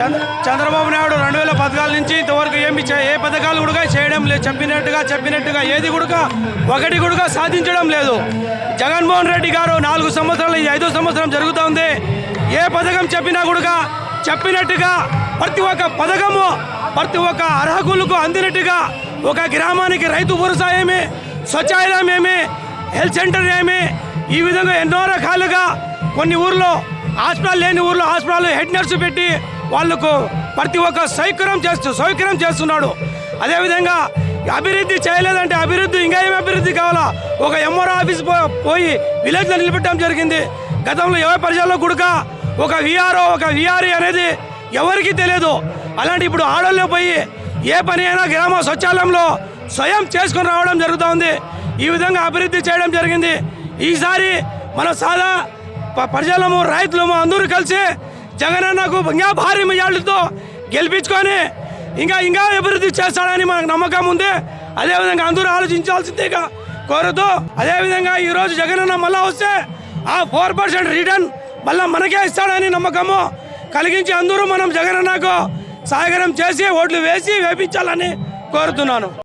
చంద్ర- చంద్రబాబు నాయుడు రెండు వేల పథకాల నుంచి ఇంతవరకు ఏమి ఏ పథకాలు కూడా చేయడం లేదు. చెప్పినట్టుగా చెప్పినట్టుగా ఏది కూడా ఒకటి కూడా సాధించడం లేదు. జగన్మోహన్ రెడ్డి గారు నాలుగు సంవత్సరాలు ఇది ఐదో సంవత్సరం జరుగుతూ ఉంది. ఏ పథకం చెప్పినా కూడా చెప్పినట్టుగా ప్రతి ఒక్క పథకము ప్రతి ఒక్క అర్హకులకు అందినట్టుగా ఒక గ్రామానికి రైతు భరోసా ఏమి స్వచ్ఛాలయం ఏమి హెల్త్ సెంటర్ ఏమి ఈ విధంగా ఎన్నో రకాలుగా కొన్ని ఊర్లో హాస్పిటల్ లేని ఊర్లో హాస్పిటల్ హెడ్ నర్సు పెట్టి వాళ్ళకు ప్రతి ఒక్క సౌకర్యం చేస్తూ సౌకర్యం చేస్తున్నాడు. అదేవిధంగా అభివృద్ధి చేయలేదంటే అభివృద్ధి ఇంకా ఏమి అభివృద్ధి కావాలా? ఒక ఎంఆర్ఓ ఆఫీస్ పో- పోయి విలేజ్లో నిలబెట్టడం జరిగింది. గతంలో ఏ పరిచయాల్లో గుడక? ఒక విఆర్ఓ ఒక విఆర్ఈ అనేది ఎవరికీ తెలియదు. అలాంటి ఇప్పుడు ఆడోళ్ళు పోయి ఏ పని అయినా గ్రామ స్వచ్ఛాలయంలో స్వయం చేసుకుని రావడం జరుగుతూ ఉంది ఈ విధంగా అభివృద్ధి చేయడం జరిగింది. ఈసారి మన సాదా ప- ప్రజలము రైతులము అందరూ కలిసి జగనన్నకు ఇంకా భారీ మెజార్టీతో గెలిపించుకొని ఇంకా ఇంకా అభివృద్ధి చేస్తాడని మనకు నమ్మకం ఉంది. అదేవిధంగా అందరూ ఆలోచించాల్సిందేగా కోరుతూ అదేవిధంగా ఈరోజు జగనన్న మళ్ళా వస్తే ఆ ఫోర్ పర్సెంట్ రిటర్న్ మళ్ళీ మనకే ఇస్తాడని నమ్మకము కలిగించి అందరూ మనం జగనన్నకు సహకారం చేసి ఓట్లు వేసి వేపించాలని కోరుతున్నాను.